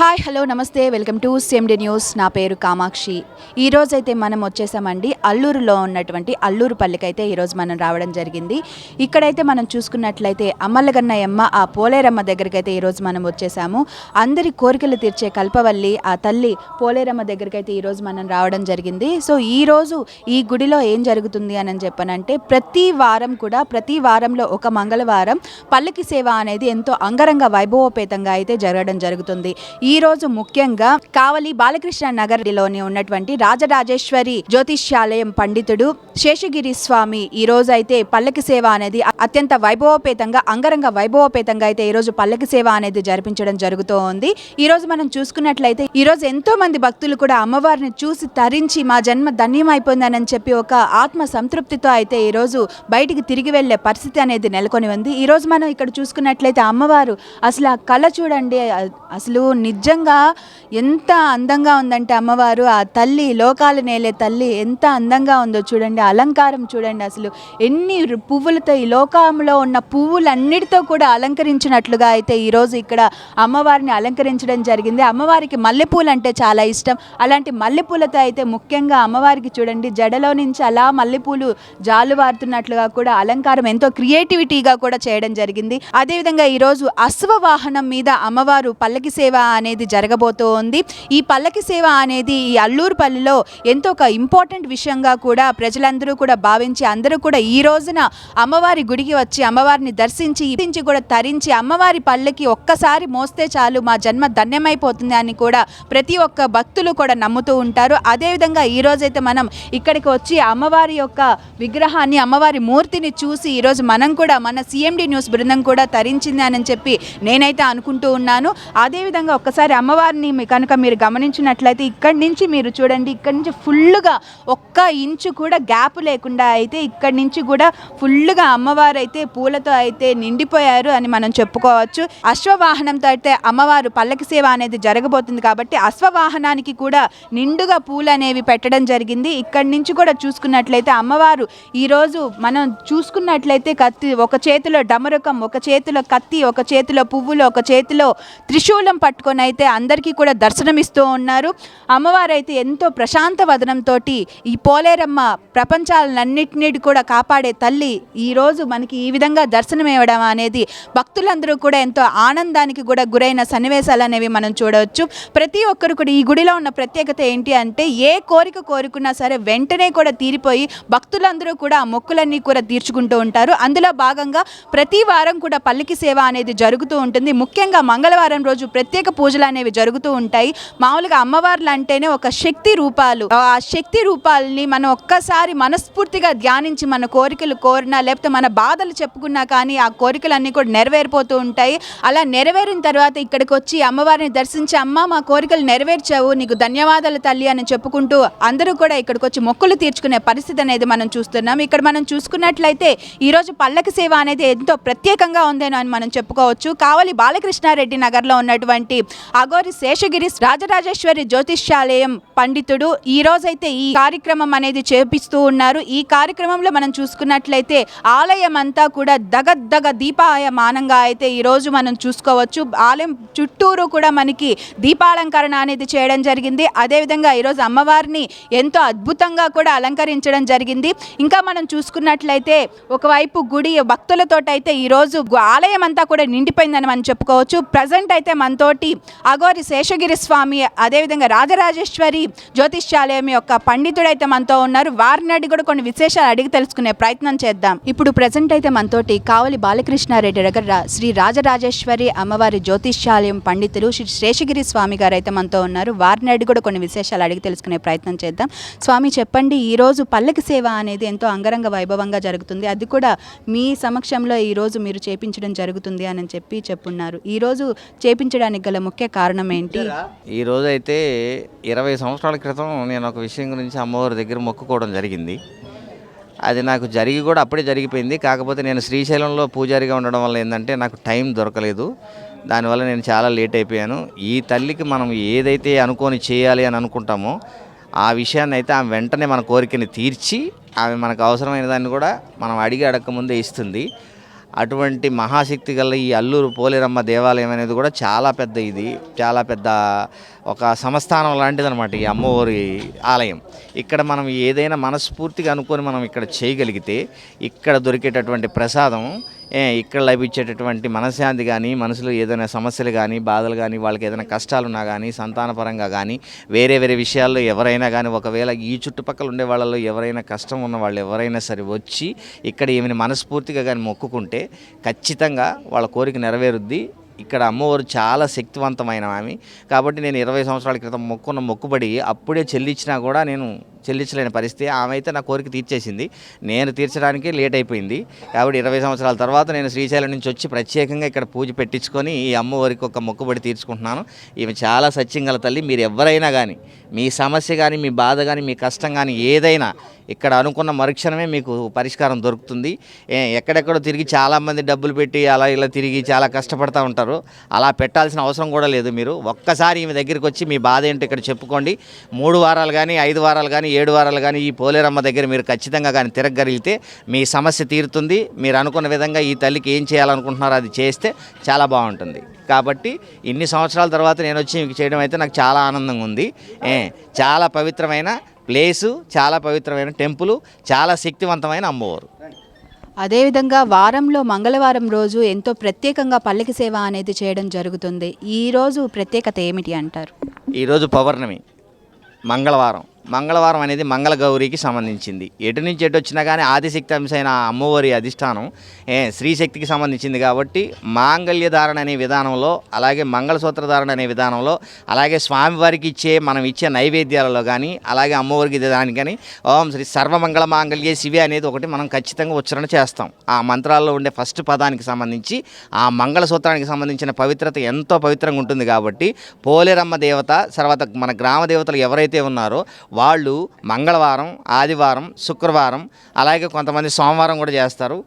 Hi hello నమస్తే welcome to CMD news నా పేరు కామాక్షి. ఈ మనం వచ్చేసామండి అల్లూరులో ఉన్నటువంటి అల్లూరు పల్లికైతే ఈరోజు మనం రావడం జరిగింది. ఇక్కడైతే మనం చూసుకున్నట్లయితే అమ్మలగన్నయమ్మ ఆ పోలేరమ్మ దగ్గరికి అయితే ఈరోజు మనం వచ్చేసాము. అందరి కోరికలు తీర్చే కల్పవల్లి ఆ తల్లి పోలేరమ్మ దగ్గరికి అయితే ఈరోజు మనం రావడం జరిగింది. సో ఈ రోజు ఈ గుడిలో ఏం జరుగుతుంది అని చెప్పనంటే ప్రతి వారం కూడా ప్రతి వారంలో ఒక మంగళవారం పల్లకి సేవ అనేది ఎంతో అంగరంగ వైభవోపేతంగా అయితే జరగడం జరుగుతుంది. ఈ రోజు ముఖ్యంగా కావలి బాలకృష్ణ నగర్లోని ఉన్నటువంటి రాజరాజేశ్వరి జ్యోతిష్యాలయం పండితుడు శేషగిరి స్వామి ఈ రోజు అయితే పల్లకి సేవ అనేది అత్యంత వైభవోపేతంగా అంగరంగ వైభవోపేతంగా అయితే ఈ రోజు పల్లకి సేవ అనేది జరిపించడం జరుగుతూ ఉంది ఈ రోజు మనం చూసుకున్నట్లయితే ఈ రోజు ఎంతో మంది భక్తులు కూడా అమ్మవారిని చూసి తరించి మా జన్మ ధన్యమైపోయిందని చెప్పి ఒక ఆత్మ సంతృప్తితో అయితే ఈ రోజు బయటికి తిరిగి వెళ్ళే పరిస్థితి అనేది నెలకొని ఉంది. ఈ రోజు మనం ఇక్కడ చూసుకున్నట్లయితే అమ్మవారు అసలు ఆ కళ చూడండి అసలు నిజ నిజంగా ఎంత అందంగా ఉందంటే అమ్మవారు ఆ తల్లి లోకాలు నేలే తల్లి ఎంత అందంగా ఉందో చూడండి అలంకారం చూడండి అసలు. ఎన్ని పువ్వులతో ఈ లోకంలో ఉన్న పువ్వులన్నిటితో కూడా అలంకరించినట్లుగా అయితే ఈరోజు ఇక్కడ అమ్మవారిని అలంకరించడం జరిగింది. అమ్మవారికి మల్లెపూలు అంటే చాలా ఇష్టం. అలాంటి మల్లెపూలతో అయితే ముఖ్యంగా అమ్మవారికి చూడండి జడలో నుంచి అలా మల్లెపూలు జాలువారుతున్నట్లుగా కూడా అలంకారం ఎంతో క్రియేటివిటీగా కూడా చేయడం జరిగింది. అదేవిధంగా ఈరోజు అశ్వవాహనం మీద అమ్మవారు పల్లకి సేవ అనేది జరగబోతూ ఉంది ఈ పల్లకి సేవ అనేది ఈ అల్లూరుపల్లిలో ఎంతో ఒక ఇంపార్టెంట్ విషయంగా కూడా ప్రజలందరూ కూడా భావించి అందరూ కూడా ఈ రోజున అమ్మవారి గుడికి వచ్చి అమ్మవారిని దర్శించి ఇప్పించి కూడా తరించి అమ్మవారి పల్లకి ఒక్కసారి మోస్తే చాలు మా జన్మ ధన్యమైపోతుంది అని కూడా ప్రతి ఒక్క భక్తులు కూడా నమ్ముతూ ఉంటారు. అదేవిధంగా ఈ రోజైతే మనం ఇక్కడికి వచ్చి అమ్మవారి యొక్క విగ్రహాన్ని అమ్మవారి మూర్తిని చూసి ఈరోజు మనం కూడా మన సిఎండి న్యూస్ బృందం కూడా తరించింది అని చెప్పి నేనైతే అనుకుంటూ ఉన్నాను. అదేవిధంగా ఒక్కసారి అమ్మవారిని మీ- కనుక మీరు గమనించినట్లయితే ఇక్కడి నుంచి మీరు చూడండి ఇక్కడి నుంచి ఫుల్గా ఒక్క ఇంచు కూడా గ్యాప్ లేకుండా అయితే ఇక్కడి నుంచి కూడా ఫుల్గా అమ్మవారు అయితే పూలతో అయితే నిండిపోయారు అని మనం చెప్పుకోవచ్చు. అశ్వవాహనంతో అయితే అమ్మవారు పల్లకి సేవ అనేది జరగబోతుంది కాబట్టి అశ్వవాహనానికి కూడా నిండుగా పూలు అనేవి పెట్టడం జరిగింది. ఇక్కడి నుంచి కూడా చూసుకున్నట్లయితే అమ్మవారు ఈరోజు మనం చూసుకున్నట్లయితే కత్తి ఒక చేతిలో డమరుకం ఒక చేతిలో కత్తి ఒక చేతిలో పువ్వులు ఒక చేతిలో త్రిశూలం పట్టుకొని అయితే అందరికీ కూడా దర్శనమిస్తూ ఉన్నారు. అమ్మవారు అయితే ఎంతో ప్రశాంత వదనంతో ఈ పోలేరమ్మ ప్రపంచాలన్నింటినీ కూడా కాపాడే తల్లి ఈరోజు మనకి ఈ విధంగా దర్శనం ఇవ్వడం అనేది భక్తులందరూ కూడా ఎంతో ఆనందానికి కూడా గురైన సన్నివేశాలు అనేవి మనం చూడవచ్చు. ప్రతి ఒక్కరు కూడా ఈ గుడిలో ఉన్న ప్రత్యేకత ఏంటి అంటే ఏ కోరిక కోరుకున్నా సరే వెంటనే కూడా తీరిపోయి భక్తులందరూ కూడా ఆ మొక్కులన్నీ కూడా తీర్చుకుంటూ ఉంటారు. అందులో భాగంగా ప్రతి వారం కూడా పల్లికి సేవ అనేది జరుగుతూ ఉంటుంది. ముఖ్యంగా మంగళవారం రోజు ప్రత్యేక పూజ పూజలు అనేవి జరుగుతూ ఉంటాయి. మామూలుగా అమ్మవార్లు అంటేనే ఒక శక్తి రూపాలు. ఆ శక్తి రూపాలని మనం ఒక్కసారి మనస్ఫూర్తిగా ధ్యానించి మన కోరికలు కోరినా లేకపోతే మన బాధలు చెప్పుకున్నా కానీ ఆ కోరికలన్నీ కూడా నెరవేరిపోతూ ఉంటాయి. అలా నెరవేరిన తర్వాత ఇక్కడికి వచ్చి అమ్మవారిని దర్శించి అమ్మ మా కోరికలు నెరవేర్చావు నీకు ధన్యవాదాలు తల్లి అని చెప్పుకుంటూ అందరూ కూడా ఇక్కడికి వచ్చి మొక్కులు తీర్చుకునే పరిస్థితి అనేది మనం చూస్తున్నాం. ఇక్కడ మనం చూసుకున్నట్లయితే ఈరోజు పల్లకి సేవ అనేది ఎంతో ప్రత్యేకంగా ఉందేనో అని మనం చెప్పుకోవచ్చు. కావలి బాలకృష్ణారెడ్డి నగర్లో ఉన్నటువంటి అగోరి శేషగిరి రాజరాజేశ్వరి జ్యోతిష్యాలయం పండితుడు. ఈ రోజైతే ఈ కార్యక్రమం అనేది చేపిస్తూ ఉన్నారు. ఈ కార్యక్రమంలో మనం చూసుకున్నట్లయితే ఆలయం అంతా కూడా దగద్దగ దీపాయమానంగా అయితే ఈ రోజు మనం చూసుకోవచ్చు. ఆలయం చుట్టూరు కూడా మనకి దీపాలంకరణ అనేది చేయడం జరిగింది. అదేవిధంగా ఈరోజు అమ్మవారిని ఎంతో అద్భుతంగా కూడా అలంకరించడం జరిగింది. ఇంకా మనం చూసుకున్నట్లయితే ఒకవైపు గుడి భక్తులతోటైతే ఈరోజు ఆలయం అంతా కూడా నిండిపోయిందని మనం చెప్పుకోవచ్చు. ప్రజెంట్ అయితే మనతోటి అగోరి శేషగిరి స్వామి అదేవిధంగా రాజరాజేశ్వరి జ్యోతిష్యాలయం యొక్క పండితుడైతే మనతో ఉన్నారు. వారిని అడిగి కూడా కొన్ని విశేషాలు అడిగి తెలుసుకునే ప్రయత్నం చేద్దాం. ఇప్పుడు ప్రజెంట్ అయితే మనతోటి కావలి బాలకృష్ణారెడ్డి దగ్గర శ్రీ రాజరాజేశ్వరి అమ్మవారి జ్యోతిష్యాలయం పండితులు శ్రీ శేషగిరి స్వామి గారు అయితే మనతో ఉన్నారు. వారిని అడిగి కూడా కొన్ని విశేషాలు అడిగి తెలుసుకునే ప్రయత్నం చేద్దాం. స్వామి చెప్పండి ఈ రోజు పల్లకి సేవ అనేది ఎంతో అంగరంగ వైభవంగా జరుగుతుంది. అది కూడా మీ సమక్షంలో ఈరోజు మీరు చేపించడం జరుగుతుంది అని చెప్పి చెప్పున్నారు. ఈరోజు చేపించడానికి గల ముఖ్య కారణం ఏంటి ఈ రోజైతే అయితే ఇరవై సంవత్సరాల క్రితం నేను ఒక విషయం గురించి అమ్మవారి దగ్గర మొక్కుకోవడం జరిగింది. అది నాకు జరిగి కూడా అప్పుడే జరిగిపోయింది. కాకపోతే నేను శ్రీశైలంలో పూజారిగా ఉండడం వల్ల ఏంటంటే నాకు టైం దొరకలేదు. దానివల్ల నేను చాలా లేట్ అయిపోయాను. ఈ తల్లికి మనం ఏదైతే అనుకొని చేయాలి అని అనుకుంటామో ఆ విషయాన్ని అయితే ఆమె వెంటనే మన కోరికని తీర్చి ఆమె మనకు అవసరమైన దాన్ని కూడా మనం అడిగి అడగక ముందే ఇస్తుంది. అటువంటి మహాశక్తి గల ఈ అల్లూరు పోలేరమ్మ దేవాలయం అనేది కూడా చాలా పెద్ద ఇది చాలా పెద్ద ఒక సంస్థానం లాంటిది అనమాట ఈ అమ్మవారి ఆలయం. ఇక్కడ మనం ఏదైనా మనస్ఫూర్తిగా అనుకొని మనం ఇక్కడ చేయగలిగితే ఇక్కడ దొరికేటటువంటి ప్రసాదం ఇక్కడ లభించేటటువంటి మనశ్శాంతి కానీ మనసులో ఏదైనా సమస్యలు కానీ బాధలు కానీ వాళ్ళకి ఏదైనా కష్టాలున్నా కానీ సంతానపరంగా కానీ వేరే వేరే విషయాల్లో ఎవరైనా కానీ ఒకవేళ ఈ చుట్టుపక్కల ఉండే వాళ్ళలో ఎవరైనా కష్టం ఉన్న వాళ్ళు ఎవరైనా సరే వచ్చి ఇక్కడ ఏమైనా మనస్ఫూర్తిగా కానీ మొక్కుకుంటే ఖచ్చితంగా వాళ్ళ కోరిక నెరవేరుద్ది. ఇక్కడ అమ్మవారు చాలా శక్తివంతమైన ఆమె. కాబట్టి నేను ఇరవై సంవత్సరాల క్రితం మొక్కున్న మొక్కుబడి అప్పుడే చెల్లించినా కూడా నేను చెల్లించలేని పరిస్థితి. ఆమె అయితే నా కోరిక తీర్చేసింది. నేను తీర్చడానికి లేట్ అయిపోయింది. కాబట్టి ఇరవై సంవత్సరాల తర్వాత నేను శ్రీశైలం నుంచి వచ్చి ప్రత్యేకంగా ఇక్కడ పూజ పెట్టించుకొని ఈ అమ్మవారికి ఒక మొక్కుబడి తీర్చుకుంటున్నాను. ఈమె చాలా సత్యం గల తల్లి. మీరు ఎవరైనా కానీ మీ సమస్య కానీ మీ బాధ కానీ మీ కష్టం కానీ ఏదైనా ఇక్కడ అనుకున్న మరుక్షణమే మీకు పరిష్కారం దొరుకుతుంది. ఎక్కడెక్కడో తిరిగి చాలామంది డబ్బులు పెట్టి అలా ఇలా తిరిగి చాలా కష్టపడతా ఉంటారు. అలా పెట్టాల్సిన అవసరం కూడా లేదు మీరు. ఒక్కసారి ఈమె దగ్గరికి వచ్చి మీ బాధ ఏంటో ఇక్కడ చెప్పుకోండి. మూడు వారాలు కానీ ఐదు వారాలు కానీ ఏడు వారాలు కానీ ఈ పోలేరమ్మ దగ్గర మీరు ఖచ్చితంగా కానీ తిరగగలిగితే మీ సమస్య తీరుతుంది. మీరు అనుకున్న విధంగా ఈ తల్లికి ఏం చేయాలనుకుంటున్నారో అది చేస్తే చాలా బాగుంటుంది. కాబట్టి ఇన్ని సంవత్సరాల తర్వాత నేను వచ్చి మీకు చేయడం అయితే నాకు చాలా ఆనందంగా ఉంది. ఏ, చాలా పవిత్రమైన ప్లేసు చాలా పవిత్రమైన టెంపుల్ చాలా శక్తివంతమైన అమ్మవారు. అదేవిధంగా వారంలో మంగళవారం రోజు ఎంతో ప్రత్యేకంగా పల్లకి సేవ అనేది చేయడం జరుగుతుంది. ఈ రోజు ప్రత్యేకత ఏమిటి అంటారు? ఈరోజు పౌర్ణమి మంగళవారం. మంగళవారం అనేది మంగళ గౌరికి సంబంధించింది. ఎటు నుంచి ఎటు వచ్చినా కానీ ఆదిశక్తి అంశమైన అమ్మవారి అధిష్టానం ఏ స్త్రీశక్తికి సంబంధించింది కాబట్టి మాంగళ్య ధారణ అనే విధానంలో అలాగే మంగళసూత్ర ధారణ అనే విధానంలో అలాగే స్వామివారికి ఇచ్చే మనం ఇచ్చే నైవేద్యాలలో కానీ అలాగే అమ్మవారికి దానికి కానీ ఓం శ్రీ సర్వమంగళ మాంగళ్య శివి అనేది ఒకటి మనం ఖచ్చితంగా ఉచ్చారణ చేస్తాం. ఆ మంత్రాల్లో ఉండే ఫస్ట్ పదానికి సంబంధించి ఆ మంగళసూత్రానికి సంబంధించిన పవిత్రత ఎంతో పవిత్రంగా ఉంటుంది కాబట్టి పోలేరమ్మ దేవత తర్వాత మన గ్రామ దేవతలు ఎవరైతే ఉన్నారో వాళ్ళు మంగళవారం ఆదివారం శుక్రవారం అలాగే కొంతమంది సోమవారం కూడా చేస్తారు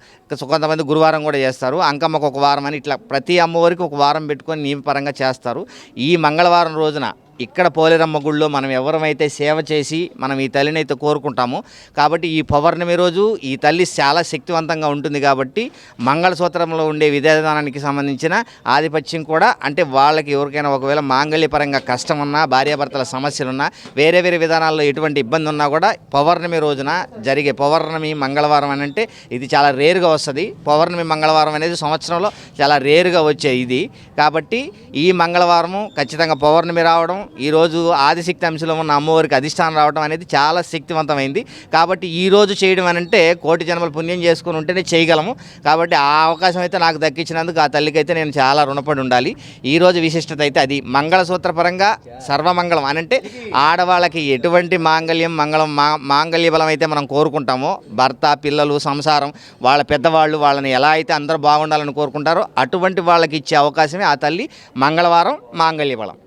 కొంతమంది గురువారం కూడా చేస్తారు అంకమ్మకు ఒక వారం అని ఇట్లా ప్రతి అమ్మవారికి ఒక వారం పెట్టుకొని నియమపరంగా చేస్తారు. ఈ మంగళవారం రోజున ఇక్కడ పోలేరమ్మ గుళ్ళో మనం ఎవరమైతే సేవ చేసి మనం ఈ తల్లిని అయితే కోరుకుంటామో కాబట్టి ఈ పౌర్ణమి రోజు ఈ తల్లి చాలా శక్తివంతంగా ఉంటుంది కాబట్టి మంగళసూత్రంలో ఉండే విధానానికి సంబంధించిన ఆధిపత్యం కూడా అంటే వాళ్ళకి ఎవరికైనా ఒకవేళ మాంగళ్యపరంగా కష్టం ఉన్నా భార్యాభర్తల సమస్యలున్నా వేరే వేరే విధానాల్లో ఎటువంటి ఇబ్బంది ఉన్నా కూడా పౌర్ణమి రోజున జరిగే పౌర్ణమి మంగళవారం అని అంటే ఇది చాలా రేరుగా వస్తుంది. పౌర్ణమి మంగళవారం అనేది సంవత్సరంలో చాలా రేరుగా వచ్చే ఇది. కాబట్టి ఈ మంగళవారము ఖచ్చితంగా పౌర్ణమి రావడం ఈరోజు ఆదిశక్తి అంశంలో ఉన్న అమ్మవారికి అధిష్టానం రావడం అనేది చాలా శక్తివంతమైంది. కాబట్టి ఈరోజు చేయడం అని అంటే కోటి జన్మలు పుణ్యం చేసుకుని ఉంటేనే చేయగలము. కాబట్టి ఆ అవకాశం అయితే నాకు దక్కించినందుకు ఆ తల్లికి అయితే నేను చాలా రుణపడి ఉండాలి. ఈరోజు విశిష్టత అయితే అది. మంగళసూత్ర పరంగా సర్వమంగళం అని అంటే ఆడవాళ్ళకి ఎటువంటి మాంగళ్యం మంగళం మా మాంగళ్య బలం అయితే మనం కోరుకుంటామో భర్త పిల్లలు సంసారం వాళ్ళ పెద్దవాళ్ళు వాళ్ళని ఎలా అయితే అందరూ బాగుండాలని కోరుకుంటారో అటువంటి వాళ్ళకి ఇచ్చే అవకాశమే ఆ తల్లి మంగళవారం మాంగళ్య బలం.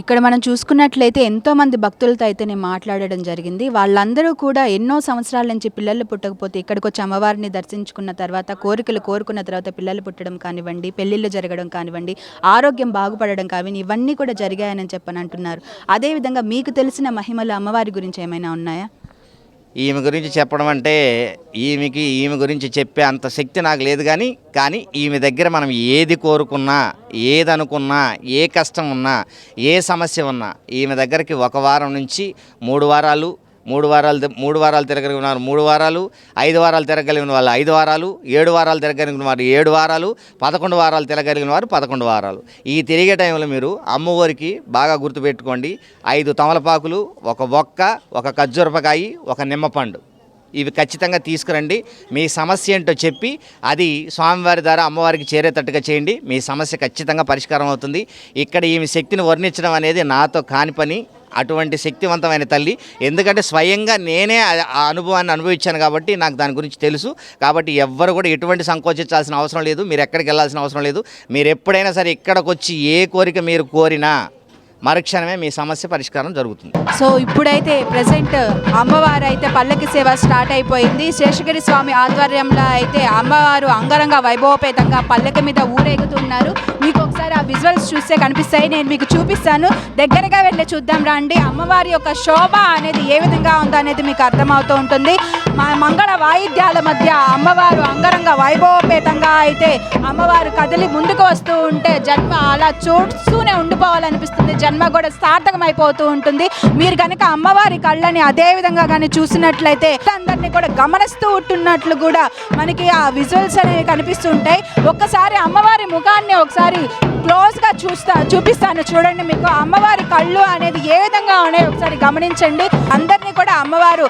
ఇక్కడ మనం చూసుకున్నట్లయితే ఎంతో మంది భక్తులతో అయితే నేను మాట్లాడడం జరిగింది. వాళ్ళందరూ కూడా ఎన్నో సంవత్సరాల నుంచి పిల్లలు పుట్టకపోతే ఇక్కడికి వచ్చి అమ్మవారిని దర్శించుకున్న తర్వాత కోరికలు కోరుకున్న తర్వాత పిల్లలు పుట్టడం కానివ్వండి పెళ్ళిళ్ళు జరగడం కానివ్వండి ఆరోగ్యం బాగుపడడం కానివ్వండి ఇవన్నీ కూడా జరిగాయని చెప్పని అంటున్నారు. అదేవిధంగా మీకు తెలిసిన మహిమలు అమ్మవారి గురించి ఏమైనా ఉన్నాయా? ఈమె గురించి చెప్పడం అంటే ఈమెకి ఈమె గురించి చెప్పే అంత శక్తి నాకు లేదు కానీ కానీ ఈమె దగ్గర మనం ఏది కోరుకున్నా ఏది అనుకున్నా ఏ కష్టం ఉన్నా ఏ సమస్య ఉన్నా ఈమె దగ్గరికి ఒక వారం నుంచి మూడు వారాలు మూడు వారాలు మూడు వారాలు తిరగలిగిన వారు మూడు వారాలు ఐదు వారాలు తిరగలిగిన వాళ్ళు ఐదు వారాలు ఏడు వారాలు తిరగలిగిన వారు ఏడు వారాలు పదకొండు వారాలు తిరగలిగిన వారు పదకొండు వారాలు. ఈ తిరిగే టైంలో మీరు అమ్మవారికి బాగా గుర్తుపెట్టుకోండి ఐదు తమలపాకులు ఒక బొక్క ఒక ఖర్జూరపకాయి ఒక నిమ్మపండు. ఇవి ఖచ్చితంగా తీసుకురండి. మీ సమస్య ఏంటో చెప్పి అది స్వామివారి ద్వారా అమ్మవారికి చేరేటట్టుగా చేయండి. మీ సమస్య ఖచ్చితంగా పరిష్కారం అవుతుంది. ఇక్కడ ఈమె శక్తిని వర్ణించడం అనేది నాతో కాని పని. అటువంటి శక్తివంతమైన తల్లి. ఎందుకంటే స్వయంగా నేనే ఆ- అనుభవాన్ని అనుభవించాను కాబట్టి నాకు దాని గురించి తెలుసు. కాబట్టి ఎవ్వరు కూడా ఎటువంటి సంకోచించాల్సిన అవసరం లేదు. మీరు ఎక్కడికి వెళ్ళాల్సిన అవసరం లేదు. మీరు ఎప్పుడైనా సరే ఇక్కడికి వచ్చి ఏ కోరిక మీరు కోరినా మరుక్షణమే మీ సమస్య పరిష్కారం జరుగుతుంది. సో ఇప్పుడైతే ప్రజెంట్ అమ్మవారు అయితే పల్లకి సేవ స్టార్ట్ అయిపోయింది. శేషగిరి స్వామి ఆధ్వర్యంలో అయితే అమ్మవారు అంగరంగ వైభవపేతంగా పల్లకి మీద ఊరేగుతున్నారు. విజువల్స్ చూస్తే కనిపిస్తాయి. నేను మీకు చూపిస్తాను. దగ్గరగా వెళ్ళి చూద్దాం రండి. అమ్మవారి యొక్క శోభ అనేది ఏ విధంగా ఉందో అనేది మీకు అర్థమవుతూ ఉంటుంది. మంగళ వాయిద్యాల మధ్య అమ్మవారు అంగరంగ వైభవపేతంగా అయితే అమ్మవారు కదిలి ముందుకు వస్తూ ఉంటే జన్మ అలా చూస్తూనే ఉండిపోవాలనిపిస్తుంది. జన్మ కూడా సార్థకమైపోతూ ఉంటుంది. మీరు కనుక అమ్మవారి కళ్ళని అదే విధంగా కానీ చూసినట్లయితే అందరినీ కూడా గమనిస్తూ ఉంటున్నట్లు కూడా మనకి ఆ విజువల్స్ అనేవి కనిపిస్తూ ఉంటాయి ఒక్కసారి అమ్మవారి ముఖాన్ని ఒకసారి క్లోజ్గా చూస్తా చూపిస్తాను. చూడండి మీకు అమ్మవారి కళ్ళు అనేది ఏ విధంగా ఉన్నాయో ఒకసారి గమనించండి. అందరినీ కూడా అమ్మవారు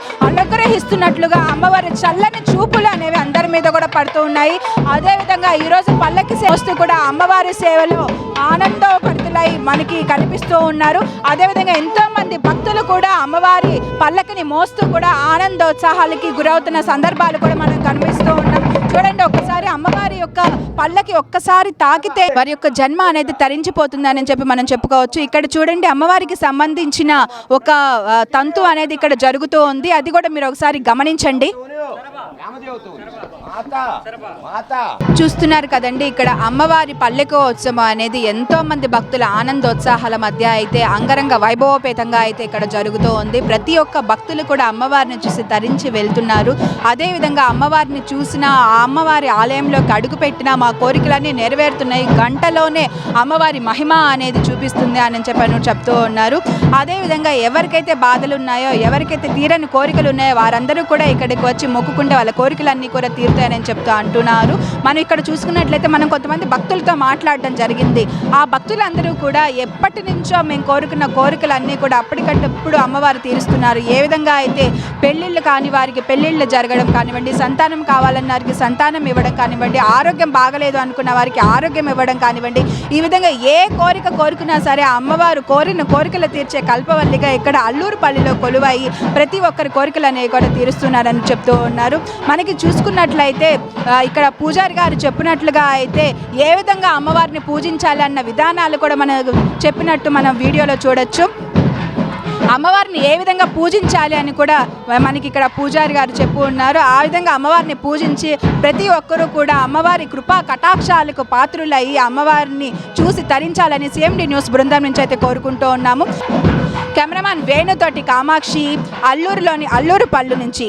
అనుగ్రహిస్తున్నట్లుగా అమ్మవారి చల్లని చూపులు అనేవి అందరి మీద కూడా పడుతూ ఉన్నాయి. అదేవిధంగా ఈరోజు పల్లకి వస్తూ కూడా అమ్మవారి సేవలో ఆనందపడుతులై మనకి కనిపిస్తూ ఉన్నారు. అదేవిధంగా ఎంతో మంది భక్తులు కూడా అమ్మవారి పల్లకిని మోస్తూ కూడా ఆనందోత్సాహాలకి గురవుతున్న సందర్భాలు కూడా మనం కనిపిస్తూ ఉన్నాం. చూడండి ఒక్కసారి అమ్మవారి యొక్క పల్లకి ఒక్కసారి తాకితే వారి యొక్క జన్మ అనేది తరించిపోతుందని చెప్పి మనం చెప్పుకోవచ్చు. ఇక్కడ చూడండి అమ్మవారికి సంబంధించిన ఒక తంతు అనేది ఇక్కడ జరుగుతూ ఉంది అది కూడా మీరు ఒకసారి గమనించండి. చూస్తున్నారు కదండి ఇక్కడ అమ్మవారి పల్లెకోత్సవం అనేది ఎంతో మంది భక్తుల ఆనందోత్సాహాల మధ్య అయితే అంగరంగ వైభవపేతంగా అయితే ఇక్కడ జరుగుతూ ఉంది. ప్రతి ఒక్క భక్తులు కూడా అమ్మవారిని చూసి తరించి వెళ్తున్నారు. అదేవిధంగా అమ్మవారిని చూసిన ఆ అమ్మవారి ఆలయంలోకి అడుగు పెట్టిన మా కోరికలన్నీ నెరవేరుతున్నాయి. గంటలోనే అమ్మవారి మహిమ అనేది చూపిస్తుంది అని చెప్పని చెప్తూ ఉన్నారు. అదేవిధంగా ఎవరికైతే బాధలు ఉన్నాయో ఎవరికైతే తీరని కోరికలు ఉన్నాయో వారందరూ కూడా ఇక్కడికి వచ్చి మొక్కుకుంటే వాళ్ళ కోరికలన్నీ కూడా నేను చెప్తూ అంటున్నారు. మనం ఇక్కడ చూసుకున్నట్లయితే మనం కొంతమంది భక్తులతో మాట్లాడడం జరిగింది. ఆ భక్తులందరూ కూడా ఎప్పటి నుంచో మేము కోరుకున్న కోరికలన్నీ కూడా అప్పటికప్పుడు అమ్మవారు తీరుస్తున్నారు. ఏ విధంగా అయితే పెళ్ళిళ్ళు కాని వారికి పెళ్ళిళ్ళు జరగడం కానివ్వండి సంతానం కావాలన్న వారికి సంతానం ఇవ్వడం కానివ్వండి ఆరోగ్యం బాగలేదు అనుకున్న వారికి ఆరోగ్యం ఇవ్వడం కానివ్వండి ఈ విధంగా ఏ కోరిక కోరుకున్నా సరే అమ్మవారు కోరిన కోరికలు తీర్చే కల్పవల్లిగా ఇక్కడ అల్లూరుపల్లిలో కొలువై ప్రతి ఒక్కరి కోరికలు అనేవి కూడా తీరుస్తున్నారని చెప్తూ ఉన్నారు. మనకి చూసుకున్నట్లయితే అయితే ఇక్కడ పూజారి గారు చెప్పినట్లుగా అయితే ఏ విధంగా అమ్మవారిని పూజించాలి అన్న విధానాలు కూడా మనం చెప్పినట్టు మనం వీడియోలో చూడొచ్చు. అమ్మవారిని ఏ విధంగా పూజించాలి అని కూడా మనకి ఇక్కడ పూజారి గారు చెప్పు ఉన్నారు. ఆ విధంగా అమ్మవారిని పూజించి ప్రతి ఒక్కరూ కూడా అమ్మవారి కృపా కటాక్షాలకు పాత్రులయ్యి అమ్మవారిని చూసి తరించాలని సిఎండి న్యూస్ బృందం నుంచి అయితే కోరుకుంటూ ఉన్నాము. కెమెరామాన్ వేణుతోటి కామాక్షి అల్లూరులోని అల్లూరు పళ్ళు నుంచి